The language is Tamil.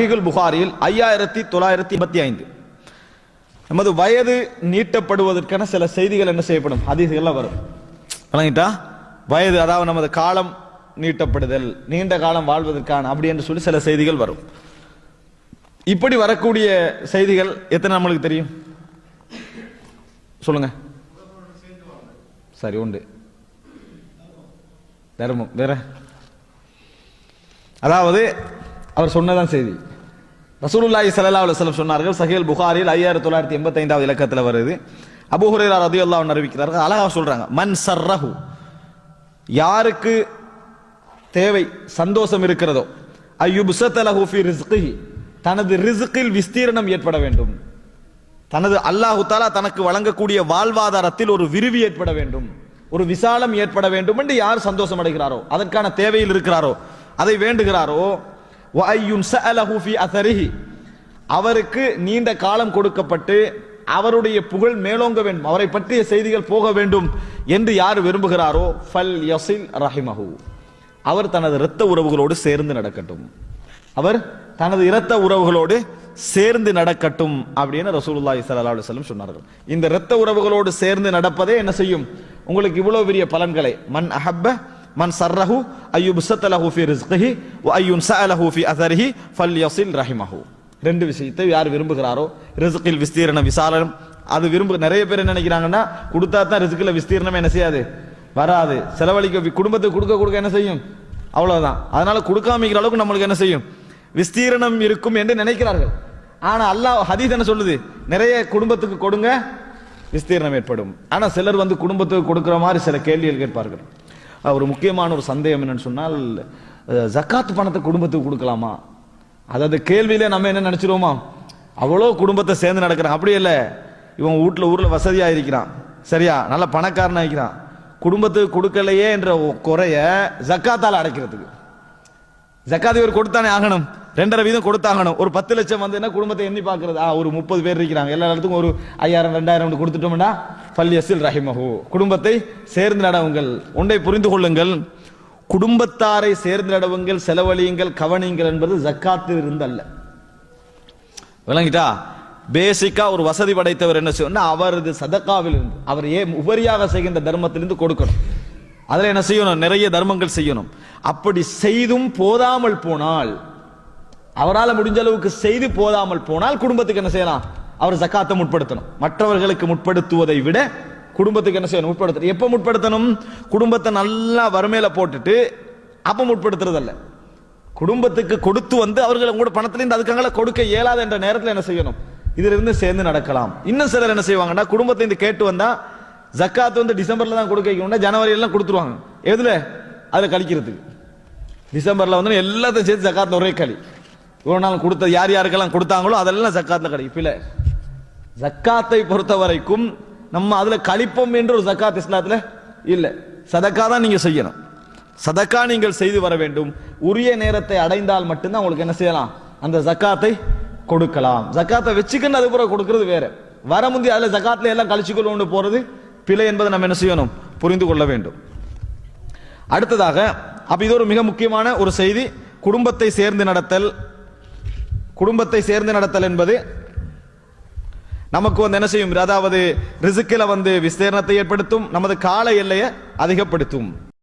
சஹீஹுல் புகாரியில் ஐயாயிரத்தி தொள்ளாயிரத்தி எண்பத்தி ஐந்து. நமது வயது நீட்டப்படுவதற்கான சில செய்திகள் என்ன செய்யப்படும்? ஹதீஸ்கள்லாம் வரும். வழங்கிட்டா வயது அதாவது நமது காலம் நீட்டப்படுதல் நீண்ட காலம் வாழ்வதற்கான அப்படி என்று சொல்லி சில செய்திகள் வரும். இப்படி வரக்கூடிய செய்திகள் எத்தனை நம்மளுக்கு தெரியும்? சொல்லுங்க. சரி உண்டு. தர்மம் வேற? அதாவது அவர் சொன்னதான் செய்தி. ரசூலுல்லாஹி சல்லா அலுவலம் சொன்னார்கள் சஹேல் புகாரில் ஐயாயிரத்தி தொள்ளாயிரத்தி எண்பத்தி ஐந்தாவது இலக்கத்தில் வருது. அபூ ரதி அல்லா அறிவிக்கிறார்கள் அழகாக சொல்றாங்க மன் சர்ரஹு யாருக்கு தேவை சந்தோஷம் இருக்கிறதோ ஐயுப்சத்தலஹு ஃபி ரிஸ்கிஹி தனது ரிஸ்கில் விஸ்தீரணம் ஏற்பட வேண்டும். தனது அல்லாஹு தாலா தனக்கு வழங்கக்கூடிய வாழ்வாதாரத்தில் ஒரு விரிவு ஏற்பட வேண்டும். ஒரு விசாலம் ஏற்பட வேண்டும் என்று யார் சந்தோஷம் அடைகிறாரோ அதற்கான தேவையில் இருக்கிறாரோ அதை வேண்டுகிறாரோ அவருக்கு நீண்ட காலம் கொடுக்கப்பட்டு அவருடைய புகழ் மேலோங்க வேண்டும். அவரை பற்றிய செய்திகள் போக வேண்டும் என்று யார் விரும்புகிறாரோ ஃபல் யசில் ரஹிமஹு அவர் தனது இரத்த உறவுகளோடு சேர்ந்து நடக்கட்டும். அவர் தனது இரத்த உறவுகளோடு சேர்ந்து நடக்கட்டும் அப்படின்னு ரசூலுல்லாஹி ஸல்லல்லாஹு அலைஹி வஸல்லம் சொன்னார்கள். இந்த இரத்த உறவுகளோடு சேர்ந்து நடப்பதே என்ன செய்யும்? உங்களுக்கு இவ்வளவு பெரிய பலன்களை. மன் அஹப்ப மன் சர்ரஹு அய்யுப்சத லஹு ஃபி ரிஸ்கிஹி வ அய்யுன் சஅலஹு ஃபி ஃபல் ஃபல்யஸில் ரஹிமஹு ரெண்டு விஷயத்தை யார் விரும்புகிறாரோ ரிஸ்கில் விஸ்தீரண விசாலம் அது விரும்பு நிறைய பேர் என்ன நினைக்கிறாங்கன்னா கொடுத்தா தான் ரிஸ்கில் விஸ்தீரணம் என்ன செய்யாது? வராது. செலவழிக்க குடும்பத்துக்கு கொடுக்க கொடுக்க என்ன செய்யும்? அவ்வளவுதான். அதனால கொடுக்காமிக்கிற அளவுக்கு நம்மளுக்கு என்ன செய்யும்? விஸ்தீரணம் இருக்கும் என்று நினைக்கிறார்கள். ஆனா அல்லாஹ் ஹதீஸ் என்ன சொல்லுது? நிறைய குடும்பத்துக்கு கொடுங்க விஸ்தீரணம் ஏற்படும். ஆனா சிலர் வந்து குடும்பத்துக்கு கொடுக்கிற மாதிரி சில கேள்விகள் கேட்பார்கள். ஒரு முக்கியமான ஒரு சந்தேகம் என்னன்னு சொன்னால் ஜக்காத் பணத்தை குடும்பத்துக்கு கொடுக்கலாமா? அதாவது கேள்வியில நம்ம என்ன நினைச்சிருவோமா? அவ்வளோ குடும்பத்தை சேர்ந்து நடக்கிறான். அப்படி இல்லை. இவன் வீட்டில் ஊரில் வசதியாக இருக்கிறான். சரியா? நல்ல பணக்காரனாக இருக்கிறான். குடும்பத்துக்கு கொடுக்கலையே என்ற ஒ- குறைய ஜக்காத்தால் அடைக்கிறதுக்கு. ஜக்காத் இவர் கொடுத்தானே ஆகணும். ரெண்டரை வீதம் கொடுத்தாகணும். ஒரு பத்து லட்சம் வந்து குடும்பத்தை எண்ணி பார்க்கறது. ஆ ஒரு முப்பது பேர் இருக்கிறாங்க. எல்லா இடத்துக்கும் ஒரு ஐயாயிரம் ரெண்டாயிரம் கொடுத்துட்டோம்னா பல்யசில் ரஹிமஹு. குடும்பத்தை சேர்ந்து நடவுங்கள். ஒன்றை புரிந்து கொள்ளுங்கள். குடும்பத்தாரை சேர்ந்து நடவுங்கள் செலவழியுங்கள் கவனியுங்கள் என்பது ஜக்காத்தில் இருந்தல்ல. விளங்கிட்டா? பேசிக்கா ஒரு வசதி படைத்தவர் என்ன செய்யணும் அவரது சதக்காவில் இருந்து அவர் ஏன் உபரியாக செய்கின்ற தர்மத்திலிருந்து கொடுக்கணும். அதில் என்ன செய்யணும்? நிறைய தர்மங்கள் செய்யணும். அப்படி செய்தும் போதாமல் போனால் அவரால் முடிஞ்ச அளவுக்கு செய்து போதாமல் போனால் குடும்பத்துக்கு என்ன செய்யலாம்? அவர் ஜக்காத்தை முற்படுத்தணும். மற்றவர்களுக்கு முற்படுத்துவதை விட குடும்பத்துக்கு என்ன செய்யணும்? முற்படுத்தணும். எப்போ முற்படுத்தணும்? குடும்பத்தை நல்லா வறுமையில போட்டுட்டு அப்போ முற்படுத்துறதல்ல. குடும்பத்துக்கு கொடுத்து வந்து அவர்கள் உங்களோட பணத்திலிருந்து அதுக்கங்களை கொடுக்க இயலாத என்ற நேரத்தில் என்ன செய்யணும்? இதிலிருந்து சேர்ந்து நடக்கலாம். இன்னும் சிலர் என்ன செய்வாங்கன்னா குடும்பத்தை இந்த கேட்டு வந்தா ஜக்காத்து வந்து டிசம்பர்ல தான் கொடுக்க வைக்கணும்னா ஜனவரியெல்லாம் கொடுத்துருவாங்க. எதுல? அதில் கழிக்கிறதுக்கு. டிசம்பர்ல வந்து எல்லாத்தையும் சேர்த்து ஜக்காத்ல ஒரே களி. இவ்வளோ நாள் கொடுத்த யார் யாருக்கெல்லாம் கொடுத்தாங்களோ அதெல்லாம் ஜக்காத்தில் கிடைக்கும் பிள்ளை ஜக்காத்தை பொறுத்த வரைக்கும் நம்ம அதில் கழிப்போம் என்ற ஒரு ஜக்காத் இஸ்லாத்துல இல்லை. சதக்கா தான் நீங்கள் செய்யணும். சதக்கா நீங்கள் செய்து வர வேண்டும். உரிய நேரத்தை அடைந்தால் மட்டும்தான் உங்களுக்கு என்ன செய்யலாம்? அந்த ஜக்காத்தை கொடுக்கலாம். ஜக்காத்தை வச்சுக்கன்னு அது பிறகு கொடுக்கறது வேற. வர முந்தைய அதில் ஜக்காத்தில் எல்லாம் கழிச்சுக்கொள்ளு போகிறது பிழை என்பதை நம்ம என்ன செய்யணும்? புரிந்து கொள்ள வேண்டும். அடுத்ததாக அப்போ இது ஒரு மிக முக்கியமான ஒரு செய்தி. குடும்பத்தை சேர்ந்து நடத்தல் குடும்பத்தை சேர்ந்து நடத்தல் என்பது நமக்கு வந்து என்ன செய்யும்? அதாவது ரிசுக்கில் வந்து விஸ்தீர்ணத்தை ஏற்படுத்தும் நமது கால எல்லையை அதிகப்படுத்தும்.